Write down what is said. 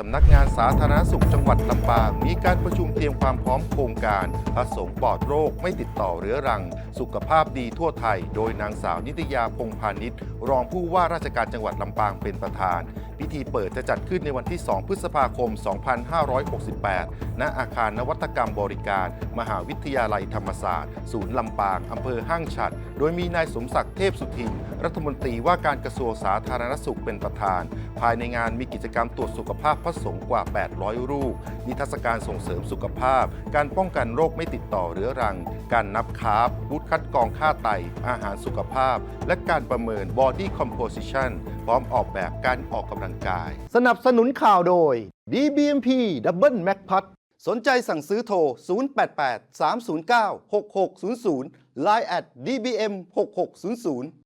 สำนักงานสาธารณสุขจังหวัดลำปางมีการประชุมเตรียมความพร้อมโครงการพระสงฆ์ปลอดโรคไม่ติดต่อเรื้อรัง สุขภาพดีทั่วไทย โดยนางสาวนิตยาพงพาณิชย์รองผู้ว่าราชการจังหวัดลำปางเป็นประธาน พิธีเปิดจะจัดขึ้นในวันที่ 2 พฤษภาคม 2568 ณ อาคารนวัตกรรมบริการ มหาวิทยาลัยธรรมศาสตร์ ศูนย์ลำปางอำเภอห้างฉัด โดยมีนายสมศักดิ์เทพสุทินรัฐมนตรีว่าการกระทรวงสาธารณสุขเป็นประธาน ภายในงานมีกิจกรรมตรวจสุขภาพพระสงฆ์กว่า 800 รูป นิทรรศการส่งเสริมสุขภาพ การป้องกันโรคไม่ติดต่อเรื้อรัง การนับคาร์บบูธคัดกรองค่าไต อาหารสุขภาพ และการประเมิน body composition พร้อมออกแบบการออกกำลังกาย สนับสนุนข่าวโดย DBMP Double Mac p a t สนใจสั่งซื้อโทร 088 309 6600 Line at DBM 6600